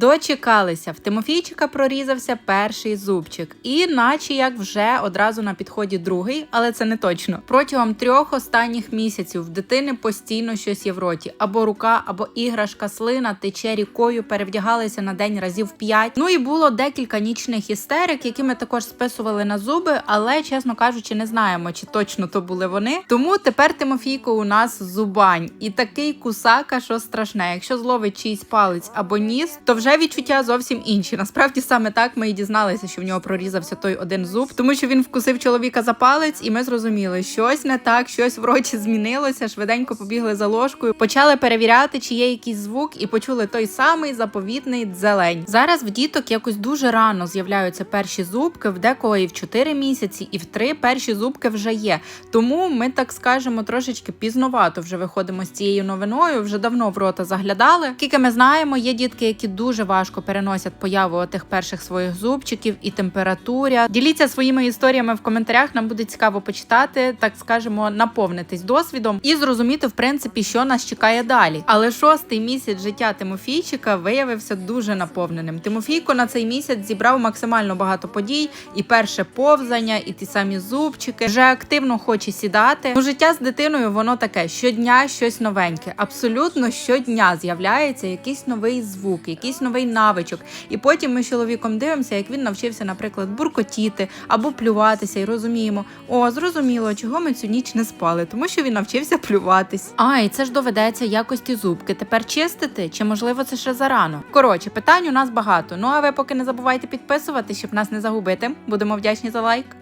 Дочекалися. В Тимофійчика прорізався перший зубчик, і наче як вже одразу на підході другий, але це не точно. Протягом трьох останніх місяців в дитини постійно щось є в роті: або рука, або іграшка, слина тече рікою, перевдягалися на день разів п'ять. Ну і було декілька нічних істерик, які ми також списували на зуби, але чесно кажучи, не знаємо, чи точно то були вони. Тому тепер Тимофійко у нас зубань і такий кусака, що страшне. Якщо зловить чийсь палець або ніс, то вже відчуття зовсім інші. Насправді саме так ми і дізналися, що в нього прорізався той один зуб, тому що він вкусив чоловіка за палець, і ми зрозуміли, щось не так, щось в роті змінилося. Швиденько побігли за ложкою, почали перевіряти, чи є якийсь звук, і почули той самий заповітний дзелень. Зараз в діток якось дуже рано з'являються перші зубки, в декого і в 4 місяці, і в 3 перші зубки вже є. Тому ми так скажемо трошечки пізновато вже виходимо з цією новиною. Вже давно в рота заглядали. Скільки ми знаємо, є дітки, які дуже важко переносять появу тих перших своїх зубчиків і температуря. Діліться своїми історіями в коментарях. Нам буде цікаво почитати, так скажемо, наповнитись досвідом і зрозуміти, в принципі, що нас чекає далі. Але шостий місяць життя Тимофійчика виявився дуже наповненим. Тимофійко на цей місяць зібрав максимально багато подій, і перше повзання, і ті самі зубчики. Вже активно хоче сідати. Ну, життя з дитиною воно таке: щодня щось новеньке. Абсолютно щодня з'являється якийсь новий звук, якийсь новий навичок. І потім ми з чоловіком дивимося, як він навчився, наприклад, буркотіти або плюватися, і розуміємо, о, зрозуміло, чого ми цю ніч не спали, тому що він навчився плюватись. А, і це ж доведеться якості зубки. Тепер чистити, чи можливо це ще зарано? Коротше, питань у нас багато. Ну а ви поки не забувайте підписувати, щоб нас не загубити. Будемо вдячні за лайк.